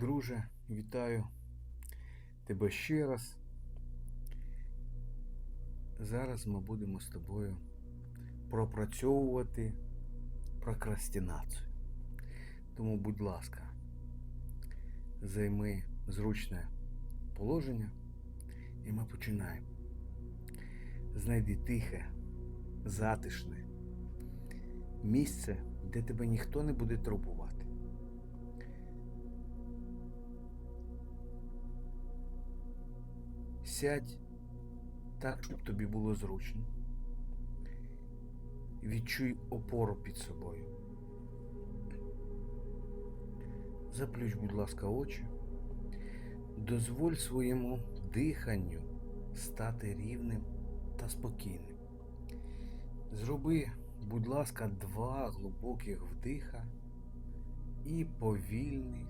Друже, вітаю тебе ще раз. Зараз ми будемо з тобою пропрацьовувати прокрастинацію. Тому, будь ласка, займи зручне положення і ми починаємо. Знайди тихе, затишне місце, де тебе ніхто не буде турбувати. Сядь так, щоб тобі було зручно. Відчуй опору під собою. Заплющ, будь ласка, очі. Дозволь своєму диханню стати рівним та спокійним. Зроби, будь ласка, два глибоких вдиха і повільних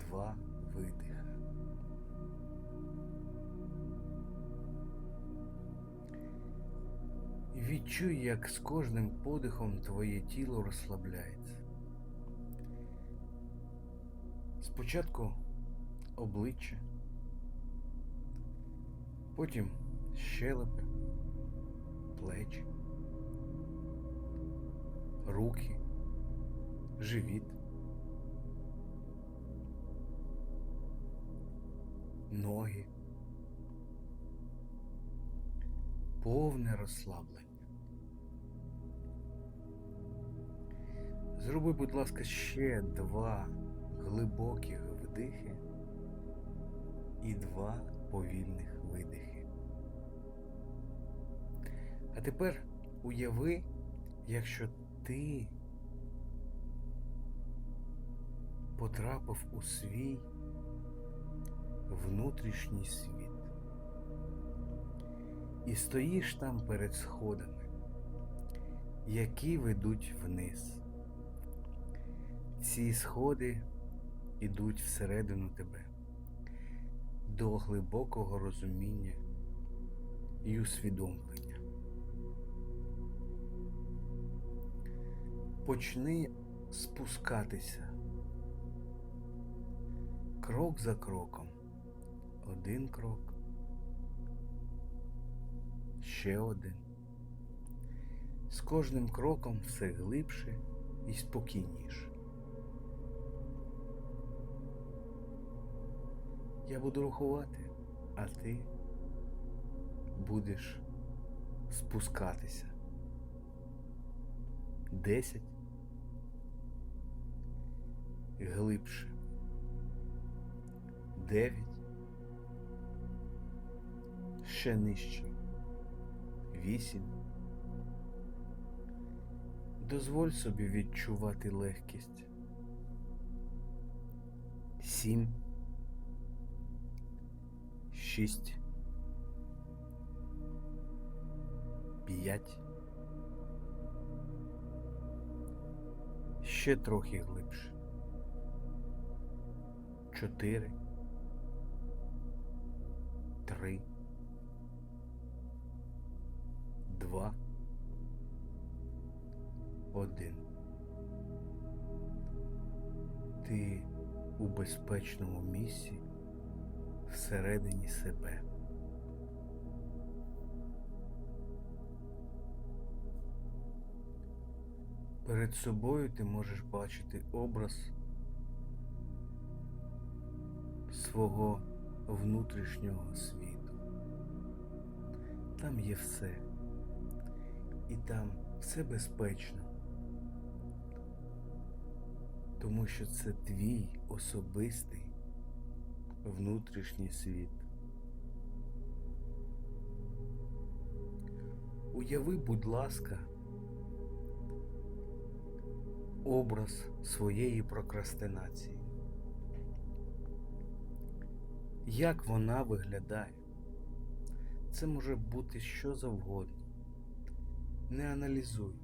два видиха. Відчуй, як з кожним подихом твоє тіло розслабляється. Спочатку обличчя, потім щелепи, плечі, руки, живіт, ноги, повне розслаблення. Зроби, будь ласка, ще два глибоких вдихи і два повільних видихи. А тепер уяви, якщо ти потрапив у свій внутрішній світ і стоїш там перед сходами, які ведуть вниз. Ці сходи ідуть всередину тебе до глибокого розуміння і усвідомлення. Почни спускатися крок за кроком. Один крок, ще один. З кожним кроком все глибше і спокійніше. Я буду рахувати, а ти будеш спускатися. Десять. Глибше. Дев'ять. Ще нижче. Вісім. Дозволь собі відчувати легкість. Сім шість, п'ять, ще трохи глибше. Чотири, три, два, один. Ти у безпечному місці всередині себе. Перед собою ти можеш бачити образ свого внутрішнього світу. Там є все. І там все безпечно. Тому що це твій особистий внутрішній світ. Уяви, будь ласка, образ своєї прокрастинації. Як вона виглядає? Це може бути що завгодно. Не аналізуй,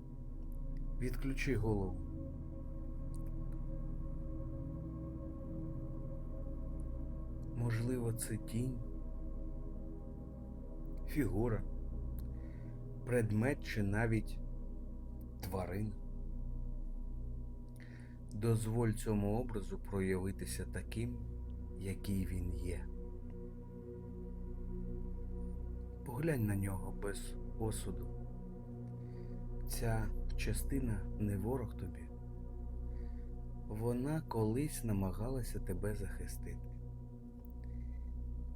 відключи голову. Можливо, це тінь, фігура, предмет чи навіть тварина. Дозволь цьому образу проявитися таким, який він є. Поглянь на нього без осуду. Ця частина не ворог тобі. Вона колись намагалася тебе захистити.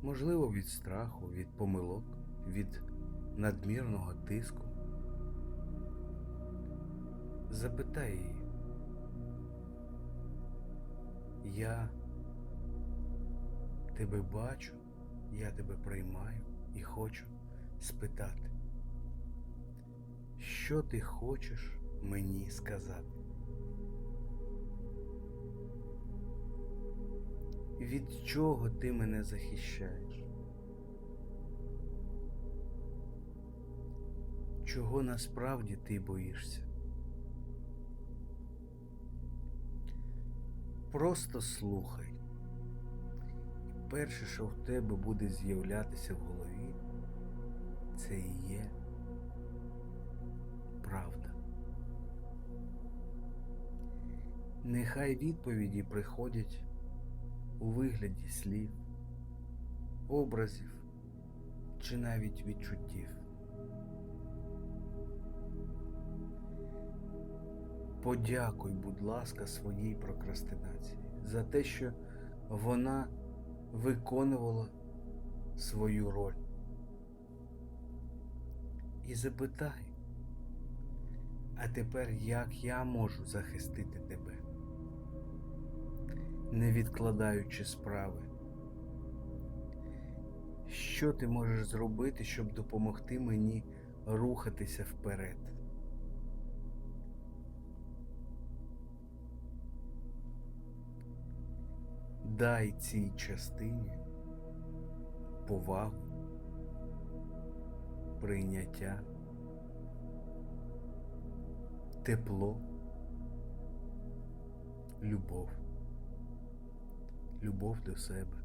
Можливо, від страху, від помилок, від надмірного тиску. Запитай її. Я тебе бачу, я тебе приймаю і хочу спитати, що ти хочеш мені сказати? Від чого ти мене захищаєш? Чого насправді ти боїшся? Просто слухай. І перше, що в тебе буде з'являтися в голові, це і є правда. Нехай відповіді приходять у вигляді слів, образів чи навіть відчуттів. Подякуй, будь ласка, своїй прокрастинації за те, що вона виконувала свою роль. І запитай, а тепер як я можу захистити тебе, не відкладаючи справи? Що ти можеш зробити, щоб допомогти мені рухатися вперед? Дай цій частині повагу, прийняття, тепло, любов, любов до себе.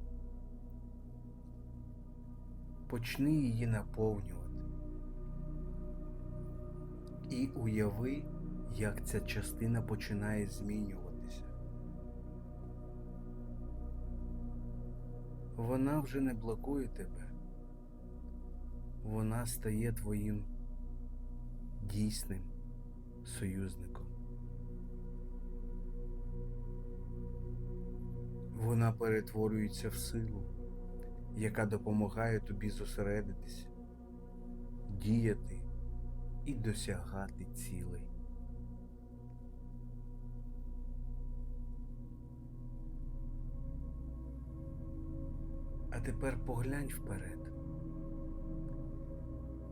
Почни її наповнювати і уяви, як ця частина починає змінюватися. Вона вже не блокує тебе. Вона стає твоїм дійсним союзником. Вона перетворюється в силу, яка допомагає тобі зосередитися, діяти і досягати цілей. А тепер поглянь вперед.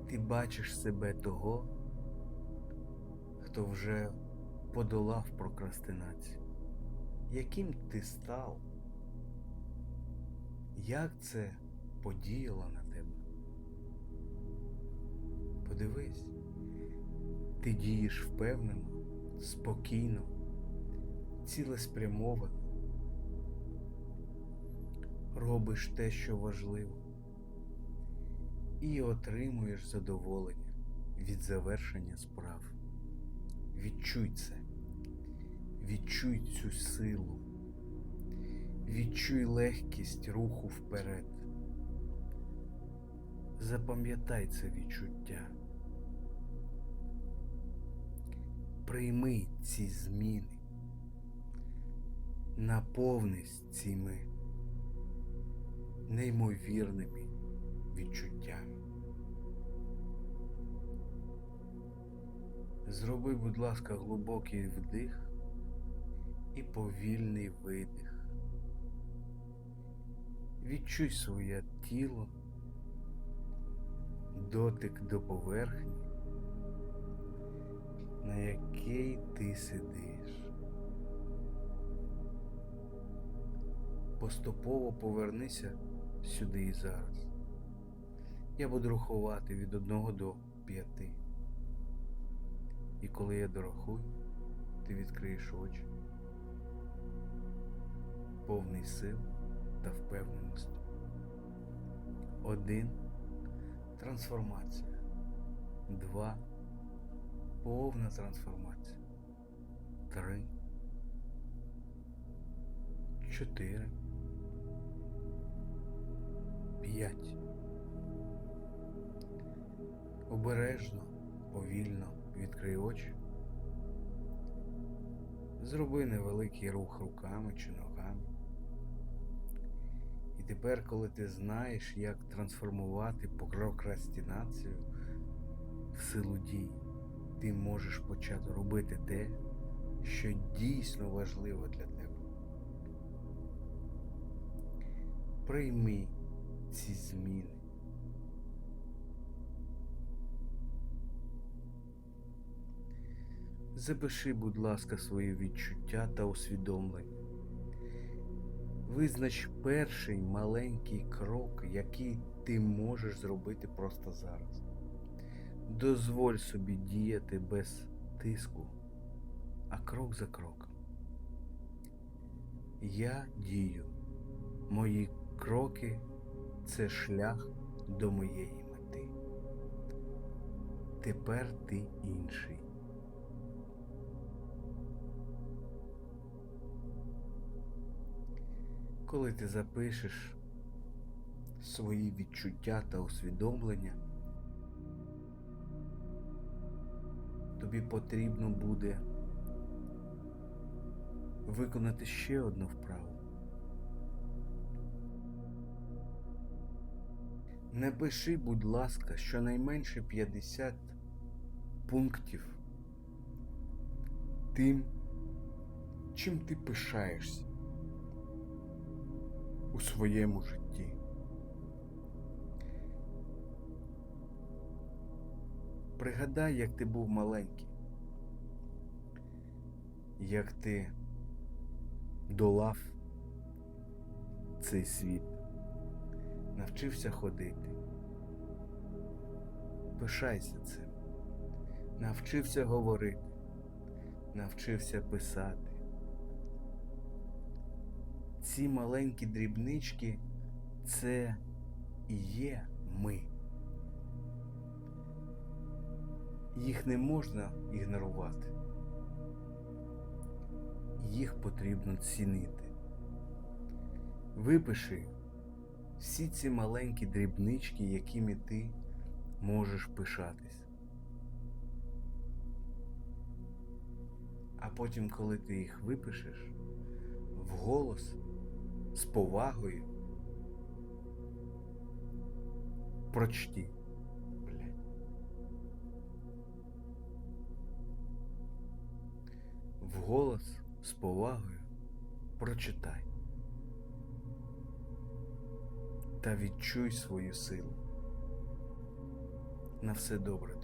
Ти бачиш себе того, хто вже подолав прокрастинацію. Яким ти став? Як це подіяло на тебе? Подивись, ти дієш впевнено, спокійно, цілеспрямовано робиш те, що важливо, і отримуєш задоволення від завершення справ. Відчуй це, відчуй цю силу, відчуй легкість руху вперед. Запам'ятай це відчуття. Прийми ці зміни, наповнись цими неймовірними відчуттями. Зроби, будь ласка, глибокий вдих і повільний видих. Відчуй своє тіло, дотик до поверхні, на якій ти сидиш. Поступово повернися сюди і зараз. Я буду рахувати від одного до п'яти. І коли я дорахую, ти відкриєш очі, повний сил та впевненості. Один трансформація. Два повна трансформація. Три чотири, п'ять. Обережно, повільно відкрий очі. Зроби невеликий рух руками чи ногами. І тепер, коли ти знаєш, як трансформувати прокрастинацію в силу дій, ти можеш почати робити те, що дійсно важливо для тебе. Прийми ці зміни. Запиши, будь ласка, свої відчуття та усвідомлення. Визнач перший маленький крок, який ти можеш зробити просто зараз. Дозволь собі діяти без тиску, а крок за кроком. Я дію. Мої кроки це шлях до моєї мети. Тепер ти інший. Коли ти запишеш свої відчуття та усвідомлення, тобі потрібно буде виконати ще одну вправу. Напиши, будь ласка, щонайменше 50 пунктів тим, чим ти пишаєшся у своєму житті. Пригадай, як ти був маленький, як ти долав цей світ, навчився ходити. Пишайся цим, навчився говорити, навчився писати ці маленькі дрібнички це і є ми. Їх не можна ігнорувати. Їх потрібно цінити. Випиши всі ці маленькі дрібнички, якими ти можеш пишатись. А потім, коли ти їх випишеш, вголос з повагою. Блядь. Вголос з повагою прочитай. Та відчуй свою силу. На все добре.